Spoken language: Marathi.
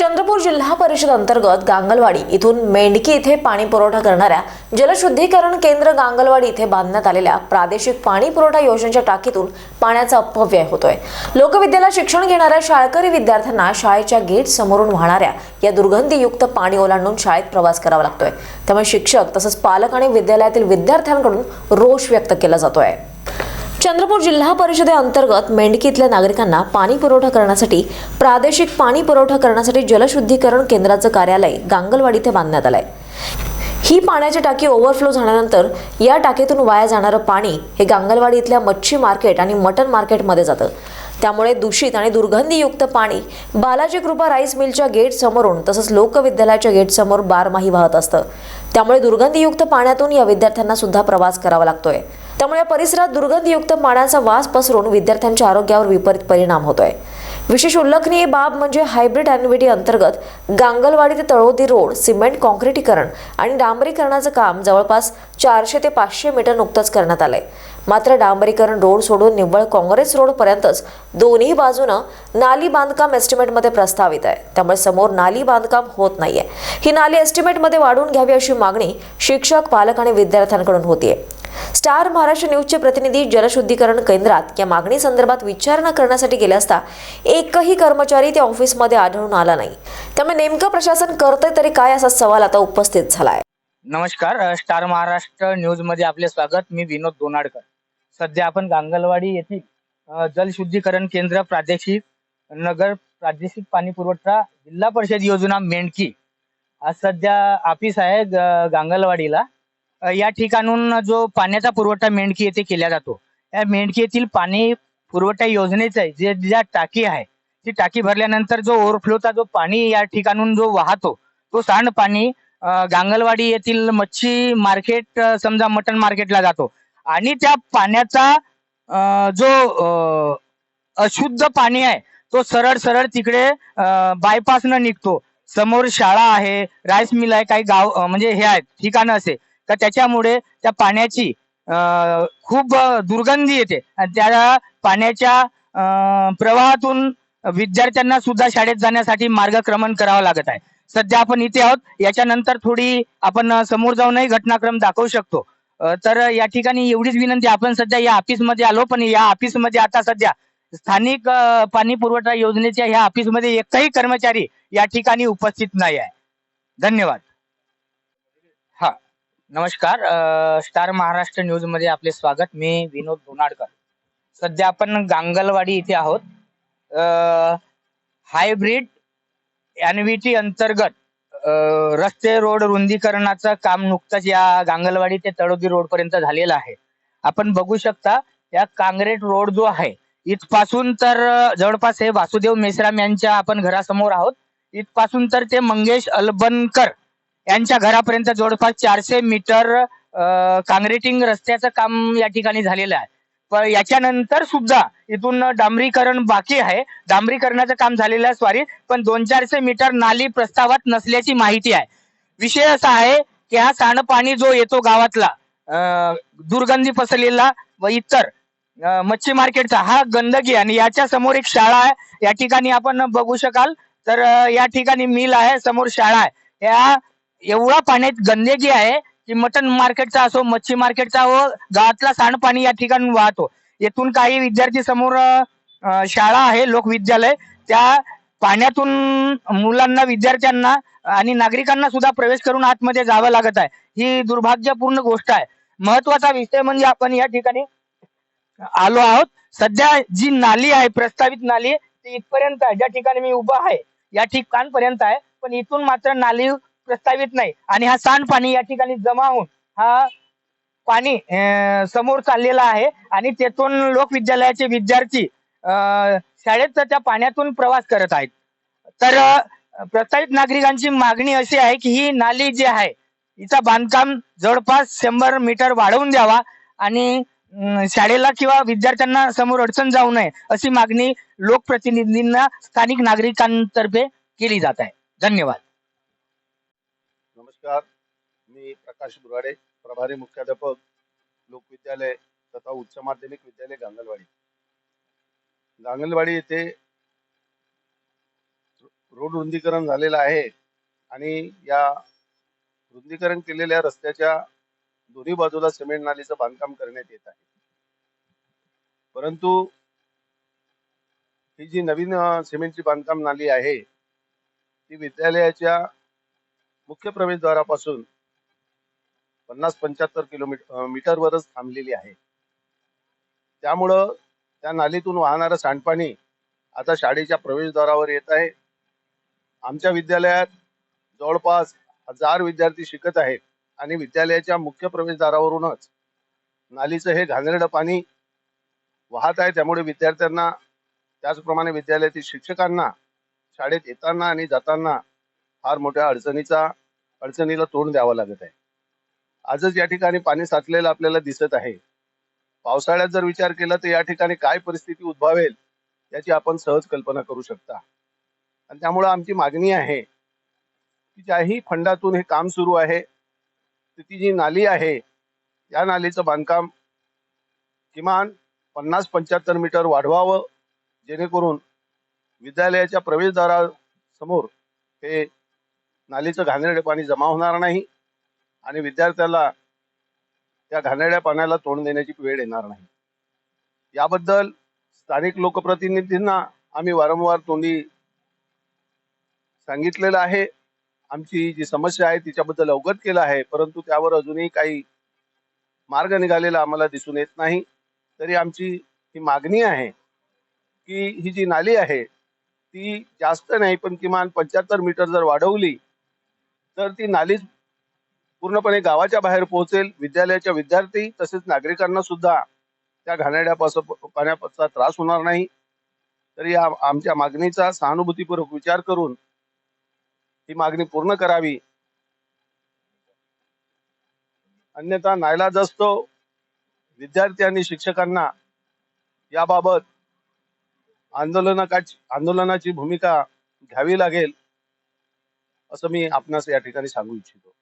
चंद्रपूर जिल्हा परिषद अंतर्गत गांगलवाडी इथून मेंढकी इथे पाणी पुरवठा करणाऱ्या जलशुद्धीकरण केंद्र गांगलवाडी इथे बांधण्यात आलेल्या प्रादेशिक पाणी पुरवठा योजनेच्या टाकीतून पाण्याचा अपव्यय होतोय. लोकविद्याला शिक्षण घेणाऱ्या शाळकरी विद्यार्थ्यांना शाळेच्या गेट समोरून वाहणाऱ्या या दुर्गंधीयुक्त पाणी ओलांडून शाळेत प्रवास करावा लागतोय. त्यामुळे शिक्षक तसंच पालक आणि विद्यालयातील विद्यार्थ्यांकडून रोष व्यक्त केला जातोय. चंद्रपूर जिल्हा परिषदेअंतर्गत मेंढकीतल्या नागरिकांना पाणी पुरवठा करण्यासाठी प्रादेशिक पाणी पुरवठा करण्यासाठी जलशुद्धीकरण केंद्राचं कार्यालय गांगलवाडी इथे बांधण्यात आलंय. ही पाण्याची टाकी ओव्हरफ्लो झाल्यानंतर या टाकीतून वाया जाणारं पाणी हे गांगलवाडी इथल्या मच्छी मार्केट आणि मटन मार्केटमध्ये जातं. त्यामुळे दूषित आणि दुर्गंधीयुक्त पाणी बालाजी कृपा राईस मिलच्या गेट समोरून तसंच लोकविद्यालयाच्या गेट समोर बारमाही वाहत असतं. त्यामुळे दुर्गंधीयुक्त पाण्यातून या विद्यार्थ्यांना सुद्धा प्रवास करावा लागतोय. त्यामुळे या परिसरात दुर्गंधीयुक्त पाण्याचा वास पसरून विद्यार्थ्यांच्या आरोग्यावर विपरीत परिणाम होतोय. विशेष उल्लेखनीय बाब म्हणजे हायब्रिड ॲन्युइटी अंतर्गत गांगलवाडी ते तळोदी रोड सिमेंट कॉन्क्रिटीकरण आणि डांबरीकरणाचं काम जवळपास चारशे ते पाचशे मीटर नुकतंच करण्यात आलंय. मात्र डांबरीकरण रोड सोडून निव्वळ काँग्रेस रोड पर्यंतच दोन्ही बाजूनं नाली बांधकाम एस्टिमेटमध्ये प्रस्तावित आहे. त्यामुळे समोर नाली बांधकाम होत नाहीये. ही नाली एस्टिमेटमध्ये वाढवून घ्यावी अशी मागणी शिक्षक पालक आणि विद्यार्थ्यांकडून होतीये. स्टार महाराष्ट्र न्यूजचे प्रतिनिधी जलशुद्धीकरण केंद्रात या मागणी संदर्भात विचारणा करण्यासाठी गेले असता एकही कर्मचारी त्या ऑफिसमध्ये आढळून आला नाही. त्यामुळे नेमकं प्रशासन करतंय तरी काय असा सवाल आता उपस्थित झालाय. नमस्कार स्टार महाराष्ट्र न्यूजमध्ये आपले स्वागत. मी विनोद दोनाडकर. सध्या आपण गांगलवाडी येथील जलशुद्धीकरण केंद्र प्रादेशिक नगर प्रादेशिक पाणी पुरवठा जिल्हा परिषद योजना मेंढकी. आज सध्या ऑफिस आहे ग- गांगलवाडीला. या ठिकाणून जो पाण्याचा पुरवठा मेंढकी येथे केला जातो या मेंढकी येथील पाणी पुरवठा योजनेचं आहे जे ज्या टाकी आहे ती टाकी भरल्यानंतर जो ओव्हरफ्लोचा जो पाणी या ठिकाणून जो वाहतो तो सांडपाणी गांगलवाडी येथील मच्छी मार्केट समजा मटन मार्केटला जातो. आणि त्या पाण्याचा जो अशुद्ध पाणी आहे तो सरळ सरळ तिकडे बायपासनं निघतो. समोर शाळा आहे राईस मिल आहे काही गाव म्हणजे हे आहेत ठिकाणं असे. तर त्याच्यामुळे त्या पाण्याची खूप दुर्गंधी येते. आणि त्या पाण्याच्या प्रवाहातून विद्यार्थ्यांना सुद्धा शाळेत जाण्यासाठी मार्गक्रमण करावं लागत आहे. सध्या आपण इथे आहोत याच्यानंतर थोडी आपण समोर जाऊनही घटनाक्रम दाखवू शकतो. तर या ठिकाणी एवढीच विनंती आपण सध्या या ऑफिसमध्ये आलो पण या ऑफिसमध्ये आता सध्या स्थानिक पाणी पुरवठा योजनेच्या ह्या ऑफिसमध्ये एकही कर्मचारी या ठिकाणी उपस्थित नाही आहे. धन्यवाद. हा नमस्कार. स्टार महाराष्ट्र न्यूजमध्ये आपले स्वागत. मी विनोद दोनाडकर सध्या आपण गांगलवाडी इथे आहोत. हायब्रिड एनव्हीटी अंतर्गत रस्ते रोड रुंदीकरणाचं काम नुकतंच या गांगलवाडी ते तळोदी रोड पर्यंत झालेलं आहे. आपण बघू शकता या कांग्रेट रोड जो आहे इथपासून तर जवळपास हे वासुदेव मेश्राम यांच्या आपण घरासमोर आहोत. इथपासून तर ते मंगेश अलबनकर यांच्या घरापर्यंत जवळपास चारशे मीटर काँग्रेटिंग रस्त्याचं काम या ठिकाणी झालेलं आहे. पण याच्यानंतर सुद्धा इथून डांबरीकरण बाकी आहे. डांबरीकरणाचं काम झालेलं आहे स्वारी पण दोन चारशे मीटर नाली प्रस्तावात नसल्याची माहिती आहे. विषय असा आहे की हा सांडपाणी जो येतो गावातला दुर्गंधी पसरलेला व इतर मच्छी मार्केटचा हा गंदगी आणि याच्या समोर एक शाळा आहे. या ठिकाणी आपण बघू शकाल. तर या ठिकाणी मिल आहे समोर शाळा आहे. या एवढा पाण्यात गंदगी आहे की मटन मार्केटचा असो मच्छी मार्केटचा व गावातला सांडपाणी या ठिकाणी वाहतो. येथून काही विद्यार्थी समोर शाळा आहे लोकविद्यालय त्या पाण्यातून मुलांना विद्यार्थ्यांना आणि नागरिकांना सुद्धा प्रवेश करून आतमध्ये जावं लागत आहे. ही दुर्भाग्यपूर्ण गोष्ट आहे. महत्त्वाचा विषय म्हणजे आपण या ठिकाणी आलो आहोत. सध्या जी नाली आहे प्रस्तावित नाली ती इथपर्यंत आहे. ज्या ठिकाणी मी उभा आहे या ठिकाणपर्यंत आहे. पण इथून मात्र नाली प्रस्तावित नाही. आणि हा सांडपाणी या ठिकाणी जमा होऊन हा पाणी समोर चाललेला आहे. आणि तेथून लोकविद्यालयाचे विद्यार्थी शाळेत त्या पाण्यातून प्रवास करत आहेत. तर प्रस्तावित नागरिकांची मागणी अशी आहे की ही नाली जी आहे हिचा बांधकाम जवळपास शंभर मीटर वाढवून द्यावा आणि शाळेला किंवा विद्यार्थ्यांना समोर अडचण जाऊ नये अशी मागणी लोकप्रतिनिधींना स्थानिक नागरिकांतर्फे केली जात आहे. धन्यवाद. नमस्कार. मी प्रकाश बुराडे प्रभारी मुख्याध्यापक लोकविद्यालय तथा उच्च माध्यमिक विद्यालय गांगलवाडी. गांगलवाडी येथे रोड रुंदीकरण झालेलं आहे आणि या रुंदीकरण केलेल्या रस्त्याच्या दोन्ही बाजूला सिमेंट नालीचं बांधकाम करण्यात येत आहे. परंतु ही जी नवीन सिमेंटची बांधकाम नाली आहे ती विद्यालयाच्या मुख्य प्रवेशद्वारापासून पन्नास पंच्याहत्तर किलोमीटर मीटरवरच थांबलेली आहे. त्यामुळं त्या नालीतून वाहणारं सांडपाणी आता शाळेच्या प्रवेशद्वारावर येत आहे. आमच्या विद्यालयात जवळपास हजार विद्यार्थी शिकत आहेत आणि विद्यालयाच्या मुख्य प्रवेशद्वारावरूनच नालीचं हे घाणेरडं पाणी वाहत आहे. त्यामुळे विद्यार्थ्यांना त्याचप्रमाणे विद्यालयातील शिक्षकांना शाळेत येताना आणि जाताना फार मोठ्या अडचणीचा अडचणीला तोंड द्यावं लागत आहे. आजच या ठिकाणी पाणी साचलेलं आपल्याला दिसत आहे. पावसाळ्यात जर विचार केला तर या ठिकाणी काय परिस्थिती उद्भवेल याची आपण सहज कल्पना करू शकता. आणि त्यामुळं आमची मागणी आहे की ज्याही फंडातून हे काम सुरू आहे ती जी नाली आहे या नालीचं बांधकाम किमान पन्नास पंच्याहत्तर मीटर वाढवावं जेणेकरून विद्यालयाच्या प्रवेशद्वारासमोर हे नालीचं घाणेरडे पाणी जमा होणार नाही आणि विद्यार्थ्याला त्या घाणेरड्या पाण्याला तोंड देण्याची वेळ येणार नाही. याबद्दल स्थानिक लोकप्रतिनिधींना आम्ही वारंवार तोंडी सांगितलेलं आहे. आमची जी समस्या आहे तिच्याबद्दल अवगत केलं आहे परंतु त्यावर अजूनही काही मार्ग निघालेला आम्हाला दिसून येत नाही. तरी आमची ही मागणी आहे की ही जी नाली आहे ती जास्त नाही पण किमान पंच्याहत्तर मीटर जर वाढवली तर ती नालीच पूर्णपणे गावाच्या बाहेर पोहोचेल. विद्यालयाच्या विद्यार्थी तसेच नागरिकांना सुद्धा त्या घाणेड्यापासून पाण्याचा त्रास होणार नाही. तरी या आमच्या मागणीचा सहानुभूतीपूर्वक विचार करून ही मागणी पूर्ण करावी. अन्यथा नायलाज असतो विद्यार्थी आणि शिक्षकांना याबाबत आंदोलनाची आंदोलनाची भूमिका घ्यावी लागेल. असं मी आपणास या ठिकाणी सांगू इच्छितो.